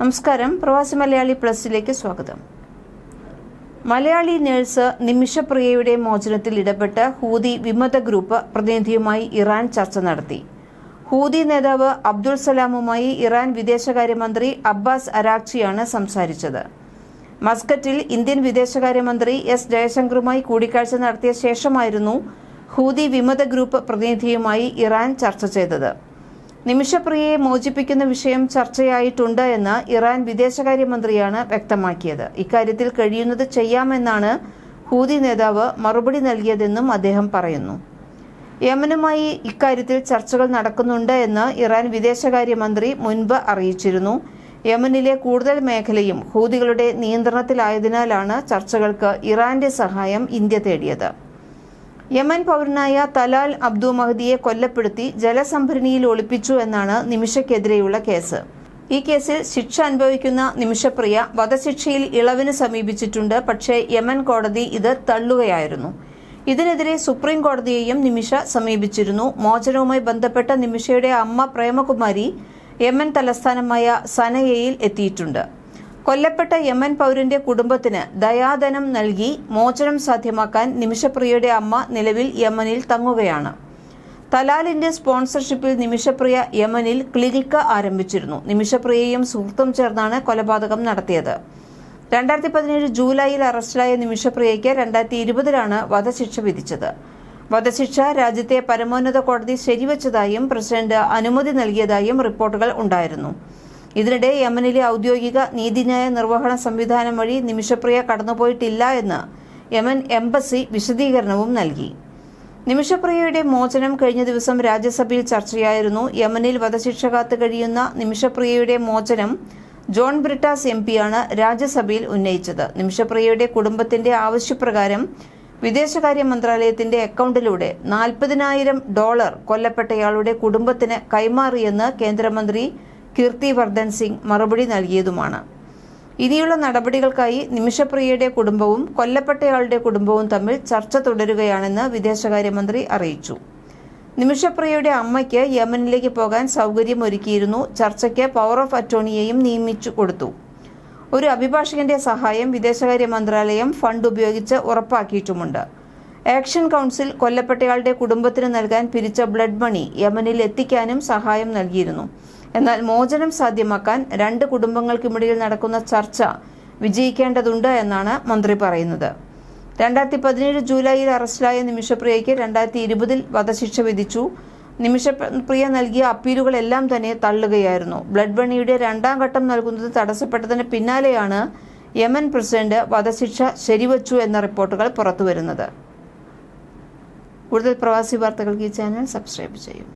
നമസ്കാരം. പ്രവാസി മലയാളി പ്ലസിലേക്ക് സ്വാഗതം. മലയാളി നേഴ്സ് നിമിഷപ്രിയയുടെ മോചനത്തിൽ ഇടപെട്ട ഹൂതി വിമത ഗ്രൂപ്പ് പ്രതിനിധിയുമായി ഇറാൻ ചർച്ച നടത്തി. ഹൂതി നേതാവ് അബ്ദുൾ സലാമുമായി ഇറാൻ വിദേശകാര്യമന്ത്രി അബ്ബാസ് അരാക്ചിയാണ് സംസാരിച്ചത്. മസ്കറ്റിൽ ഇന്ത്യൻ വിദേശകാര്യമന്ത്രി എസ് ജയശങ്കറുമായി കൂടിക്കാഴ്ച നടത്തിയ ശേഷമായിരുന്നു ഹൂതി വിമത ഗ്രൂപ്പ് പ്രതിനിധിയുമായി ഇറാൻ ചർച്ച ചെയ്തത്. നിമിഷപ്രിയയെ മോചിപ്പിക്കുന്ന വിഷയം ചർച്ചയായിട്ടുണ്ട് എന്ന് ഇറാൻ വിദേശകാര്യമന്ത്രിയാണ് വ്യക്തമാക്കിയത്. ഇക്കാര്യത്തിൽ കഴിയുന്നത് ചെയ്യാമെന്നാണ് ഹൂതി നേതാവ് മറുപടി നൽകിയതെന്നും അദ്ദേഹം പറയുന്നു. യമനുമായി ഇക്കാര്യത്തിൽ ചർച്ചകൾ നടക്കുന്നുണ്ട് എന്ന് ഇറാൻ വിദേശകാര്യമന്ത്രി മുൻപ് അറിയിച്ചിരുന്നു. യമനിലെ കൂടുതൽ മേഖലയും ഹൂതികളുടെ നിയന്ത്രണത്തിലായതിനാലാണ് ചർച്ചകൾക്ക് ഇറാന്റെ സഹായം ഇന്ത്യ തേടിയത്. യമൻ പൗരനായ തലാൽ അബ്ദു മഹദിയെ കൊല്ലപ്പെടുത്തി ജലസംഭരണിയിൽ ഒളിപ്പിച്ചു എന്നാണ് നിമിഷയ്ക്കെതിരെയുള്ള കേസ്. ഈ കേസിൽ ശിക്ഷ അനുഭവിക്കുന്ന നിമിഷപ്രിയ വധശിക്ഷയിൽ ഇളവിന് സമീപിച്ചിട്ടുണ്ട്. പക്ഷേ യമൻ കോടതി ഇത് തള്ളുകയായിരുന്നു. ഇതിനെതിരെ സുപ്രീം കോടതിയെയും നിമിഷ സമീപിച്ചിരുന്നു. മോചനവുമായി ബന്ധപ്പെട്ട നിമിഷയുടെ അമ്മ പ്രേമകുമാരി യമൻ തലസ്ഥാനമായ സനയയിൽ എത്തിയിട്ടുണ്ട്. കൊല്ലപ്പെട്ട യമൻ പൗരന്റെ കുടുംബത്തിന് ദയാധനം നൽകി മോചനം സാധ്യമാക്കാൻ നിമിഷപ്രിയയുടെ അമ്മ നിലവിൽ യമനിൽ തങ്ങുകയാണ്. തലാലിന്റെ സ്പോൺസർഷിപ്പിൽ നിമിഷപ്രിയ യമനിൽ ക്ലിനിക്ക് ആരംഭിച്ചിരുന്നു. നിമിഷപ്രിയയും സുഹൃത്തും ചേർന്നാണ് കൊലപാതകം നടത്തിയത്. രണ്ടായിരത്തി പതിനേഴ് ജൂലൈയിൽ അറസ്റ്റിലായ നിമിഷപ്രിയയ്ക്ക് രണ്ടായിരത്തി ഇരുപതിലാണ് വധശിക്ഷ വിധിച്ചത്. വധശിക്ഷ രാജ്യത്തെ പരമോന്നത കോടതി ശരിവച്ചതായും പ്രസിഡന്റ് അനുമതി നൽകിയതായും റിപ്പോർട്ടുകൾ ഉണ്ടായിരുന്നു. ഇതിനിടെ യമനിലെ ഔദ്യോഗിക നീതിന്യായ നിർവഹണ സംവിധാനം വഴി നിമിഷപ്രിയ കടന്നുപോയിട്ടില്ല എന്ന് യമൻ എംബസി വിശദീകരണവും നൽകി. നിമിഷപ്രിയയുടെ മോചനം കഴിഞ്ഞ ദിവസം രാജ്യസഭയിൽ ചർച്ചയായിരുന്നു. യമനിൽ വധശിക്ഷ കാത്ത് കഴിയുന്ന നിമിഷപ്രിയയുടെ മോചനം ജോൺ ബ്രിട്ടാസ് എം പിയാണ് രാജ്യസഭയിൽ ഉന്നയിച്ചത്. നിമിഷപ്രിയയുടെ കുടുംബത്തിന്റെ ആവശ്യപ്രകാരം വിദേശകാര്യ മന്ത്രാലയത്തിന്റെ അക്കൗണ്ടിലൂടെ നാൽപ്പതിനായിരം ഡോളർ കൊല്ലപ്പെട്ടയാളുടെ കുടുംബത്തിന് കൈമാറിയെന്ന് കേന്ദ്രമന്ത്രി കീർത്തി വർദ്ധൻ സിംഗ് മറുപടി നൽകിയതുമാണ്. ഇനിയുള്ള നടപടികൾക്കായി നിമിഷപ്രിയയുടെ കുടുംബവും കൊല്ലപ്പെട്ടയാളുടെ കുടുംബവും തമ്മിൽ ചർച്ച തുടരുകയാണെന്ന് വിദേശകാര്യമന്ത്രി അറിയിച്ചു. നിമിഷപ്രിയയുടെ അമ്മയ്ക്ക് യമനിലേക്ക് പോകാൻ സൗകര്യമൊരുക്കിയിരുന്നു. ചർച്ചയ്ക്ക് പവർ ഓഫ് അറ്റോണിയെയും നിയമിച്ചു കൊടുത്തു. ഒരു അഭിഭാഷകന്റെ സഹായം വിദേശകാര്യ മന്ത്രാലയം ഫണ്ട് ഉപയോഗിച്ച് ഉറപ്പാക്കിയിട്ടുമുണ്ട്. ആക്ഷൻ കൗൺസിൽ കൊല്ലപ്പെട്ടയാളുടെ കുടുംബത്തിന് നൽകാൻ പിരിച്ച ബ്ലഡ് മണി യമനിൽ എത്തിക്കാനും സഹായം നൽകിയിരുന്നു. എന്നാൽ മോചനം സാധ്യമാക്കാൻ രണ്ട് കുടുംബങ്ങൾക്കുമിടയിൽ നടക്കുന്ന ചർച്ച വിജയിക്കേണ്ടതുണ്ട് എന്നാണ് മന്ത്രി പറയുന്നത്. രണ്ടായിരത്തി പതിനേഴ് ജൂലൈയിൽ അറസ്റ്റിലായ നിമിഷപ്രിയയ്ക്ക് രണ്ടായിരത്തി ഇരുപതിൽ വധശിക്ഷ വിധിച്ചു. നിമിഷപ്രിയ നൽകിയ അപ്പീലുകളെല്ലാം തന്നെ തള്ളുകയായിരുന്നു. ബ്ലഡ് ബണിയുടെ രണ്ടാം ഘട്ടം നൽകുന്നത് തടസ്സപ്പെട്ടതിന് പിന്നാലെയാണ് യമൻ പ്രസിഡന്റ് വധശിക്ഷ ശരിവച്ചു എന്ന റിപ്പോർട്ടുകൾ പുറത്തുവരുന്നത്. കൂടുതൽ പ്രവാസി വാർത്തകൾക്ക് ഈ ചാനൽ സബ്സ്ക്രൈബ് ചെയ്യും.